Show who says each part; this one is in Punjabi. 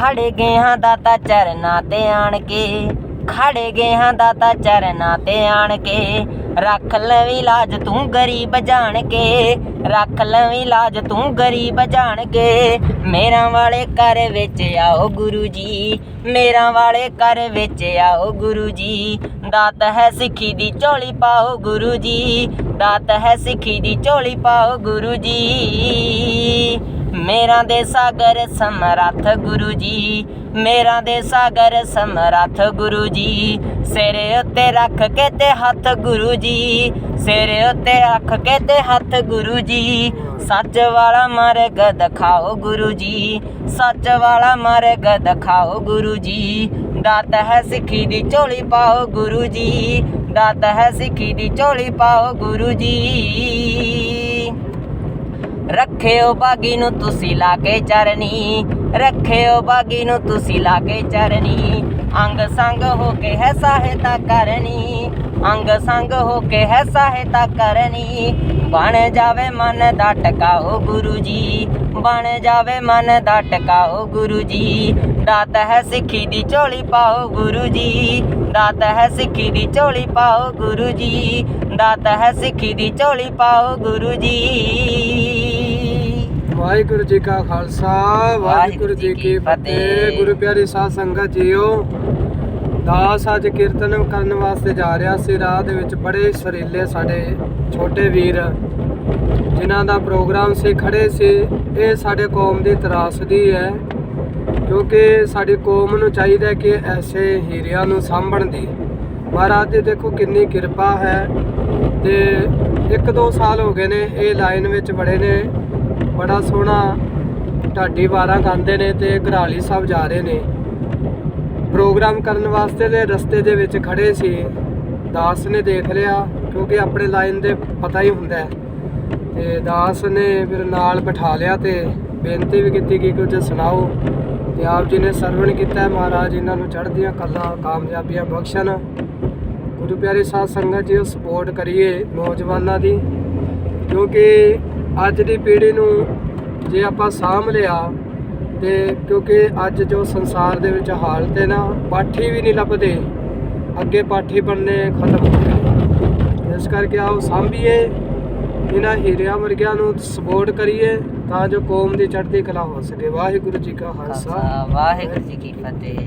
Speaker 1: ਖੜੇ ਗਏ ਦਾਤਾ ਚਰਨਾ ਤੇ ਆਣ ਕੇ। ਖੜੇ ਗਏ ਦਾਤਾ ਚਰਨਾਂ ਤੇ ਆਣ ਕੇ। ਰੱਖ ਲਵੀ ਲਾਜ ਤੂੰ ਗਰੀਬ ਜਾਣ ਕੇ। ਰੱਖ ਲਵੀ ਲਾਜ ਤੂੰ ਗਰੀਬ ਜਾਣ ਕੇ। ਮੇਰਾ ਵਾਲੇ ਘਰ ਵਿੱਚ ਆਓ ਗੁਰੂ ਜੀ। ਮੇਰਾ ਵਾਲੇ ਘਰ ਵਿੱਚ ਆਓ ਗੁਰੂ ਜੀ। ਦਾਤ ਹੈ ਸਿੱਖੀ ਦੀ ਝੋਲੀ ਪਾਓ ਗੁਰੂ ਜੀ। ਦਾਤ ਹੈ ਸਿੱਖੀ ਦੀ ਝੋਲੀ ਪਾਓ ਗੁਰੂ ਜੀ। ਮੇਰਾ ਦੇ ਸਾਗਰ ਸਮਰੱਥ ਗੁਰੂ ਜੀ ਮੇਰਾ ਦੇ ਸਾਗਰ ਸਮਰੱਥ ਗੁਰੂ ਜੀ ਸਿਰ ਉੱਤੇ ਰੱਖ ਕੇ ਤੇ ਹੱਥ ਗੁਰੂ ਜੀ ਸਿਰ ਉੱਤੇ ਰੱਖ ਕੇ ਤੇ ਹੱਥ ਗੁਰੂ ਜੀ ਸੱਚ ਵਾਲਾ ਮਾਰਗ ਦਿਖਾਓ ਗੁਰੂ ਜੀ ਸੱਚ ਵਾਲਾ ਮਾਰਗ ਦਿਖਾਓ ਗੁਰੂ ਜੀ ਦਾਤ ਹੈ ਸਿੱਖੀ ਦੀ ਝੋਲੀ ਪਾਓ ਗੁਰੂ ਜੀ ਦਾਤ ਹੈ ਸਿੱਖੀ ਦੀ ਝੋਲੀ ਪਾਓ ਗੁਰੂ ਜੀ ਰੱਖਿਓ ਬਾਗੀ ਨੂੰ ਤੁਸੀਂ ਲਾ ਕੇ ਚਰਨੀ, ਰੱਖਿਓ ਬਾਗੀ ਨੂੰ ਤੁਸੀਂ ਲਾ ਕੇ ਚਰਨੀ। ਅੰਗ ਸੰਗ ਹੋ ਕੇ ਹੈ ਸਹਾਇਤਾ ਕਰਨੀ, ਅੰਗ ਸੰਗ ਹੋ ਕੇ ਹੈ ਸਹਾਇਤਾ ਕਰਨੀ। ਬਣ ਜਾਵੇ ਮਨ ਦਾ ਟਿਕਾਓ ਗੁਰੂ ਜੀ, ਬਣ ਜਾਵੇ ਮਨ ਦਾ ਟਿਕਾਓ ਗੁਰੂ ਜੀ। ਦਾਤ ਹੈ ਸਿੱਖੀ ਦੀ ਝੋਲੀ ਪਾਓ ਗੁਰੂ ਜੀ, ਦਾਤ ਹੈ ਸਿੱਖੀ ਦੀ ਝੋਲੀ ਪਾਓ ਗੁਰੂ ਜੀ, ਦਾਤ ਹੈ ਸਿੱਖੀ ਦੀ ਝੋਲੀ ਪਾਓ ਗੁਰੂ ਜੀ।
Speaker 2: ਵਾਹਿਗੁਰੂ ਜੀ ਕਾ ਖਾਲਸਾ ਵਾਹਿਗੁਰੂ ਜੀ ਕੀ ਫਤਿਹ। ਗੁਰੂ ਪਿਆਰੀ ਸਾਧ ਸੰਗਤ ਜੀਓ ਦਾਸ ਅੱਜ ਕੀਰਤਨ ਕਰਨ ਵਾਸਤੇ ਜਾ ਰਿਹਾ ਸੀ। ਰਾਹ ਦੇ ਵਿੱਚ ਬੜੇ ਸਰੀਲੇ ਸਾਡੇ ਛੋਟੇ ਵੀਰ ਜਿਨ੍ਹਾਂ ਦਾ ਪ੍ਰੋਗਰਾਮ ਸੀ ਖੜੇ ਸੀ। ਇਹ ਸਾਡੇ ਕੌਮ ਦੀ ਤਰਾਸਦੀ ਹੈ ਕਿਉਂਕਿ ਸਾਡੀ ਕੌਮ ਨੂੰ ਚਾਹੀਦਾ ਕਿ ਐਸੇ ਹੀਰਿਆਂ ਨੂੰ ਸਾਂਭਣ ਦੀ। ਮਹਾਰਾਜ ਦੀ ਦੇਖੋ ਕਿੰਨੀ ਕਿਰਪਾ ਹੈ ਤੇ ਇੱਕ ਦੋ ਸਾਲ ਹੋ ਗਏ ਨੇ ਇਹ ਲਾਈਨ ਵਿੱਚ ਬੜੇ ਨੇ। ਬੜਾ ਸੋਹਣਾ ਢਾਡੀ ਵਾਰਾਂ ਗਾਉਂਦੇ ਨੇ ਤੇ ਘਰਾਲੀ ਸਾਹਿਬ ਜਾ ਰਹੇ ਨੇ। ਪ੍ਰੋਗਰਾਮ ਕਰਨ ਵਾਸਤੇ ਦੇ ਰਸਤੇ ਦੇ ਵਿੱਚ ਖੜੇ ਸੀ। ਦਾਸ ਨੇ ਦੇਖ ਲਿਆ, ਕਿਉਂਕਿ ਆਪਣੇ ਲਾਈਨ ਦੇ ਪਤਾ ਹੀ ਹੁੰਦਾ ਹੈ। ਤੇ ਦਾਸ ਨੇ ਫਿਰ ਨਾਲ ਬਿਠਾ ਲਿਆ ਤੇ ਬੇਨਤੀ ਵੀ ਕੀਤੀ ਕਿ ਕੁਝ ਸੁਣਾਓ। ਤੇ ਆਪ ਜੀ ਨੇ ਸਰਵਣ ਕੀਤਾ, ਮਹਾਰਾਜ ਇਹਨਾਂ ਨੂੰ ਚੜ੍ਹਦੀਆਂ ਕਲਾ, ਕਾਮਯਾਬੀਆਂ ਬਖਸ਼ਣ। ਗੁਰੂ ਪਿਆਰੇ ਸਾਧ ਸੰਗਤ ਜੀ ਸਪੋਰਟ ਕਰੀਏ ਨੌਜਵਾਨਾਂ ਦੀ, ਕਿਉਂਕਿ ਅੱਜ ਦੀ ਪੀੜ੍ਹੀ ਨੂੰ ਜੇ ਆਪਾਂ ਸਾਂਭ ਲਿਆ ਤੇ ਕਿਉਂਕਿ ਅੱਜ ਜੋ ਸੰਸਾਰ ਦੇ ਵਿੱਚ ਹਾਲਤ ਹੈ ਨਾ, ਪਾਠੀ ਵੀ ਨਹੀਂ ਲੱਭਦੇ। ਅੱਗੇ ਪਾਠੀ ਬਣਨੇ ਖਤਮ ਹੋ ਗਏ। ਇਸ ਕਰਕੇ ਆਓ ਸਾਂਭੀਏ, ਇਹਨਾਂ ਹੀਰਿਆਂ ਵਰਗਿਆਂ ਨੂੰ ਸਪੋਰਟ ਕਰੀਏ ਤਾਂ ਜੋ ਕੌਮ ਦੀ ਚੜ੍ਹਦੀ ਕਲਾ ਹੋ ਸਕੇ। ਵਾਹਿਗੁਰੂ ਜੀ ਕਾ ਖਾਲਸਾ।
Speaker 1: ਵਾਹਿਗੁਰੂ ਜੀ ਕੀ ਫਤਿਹ।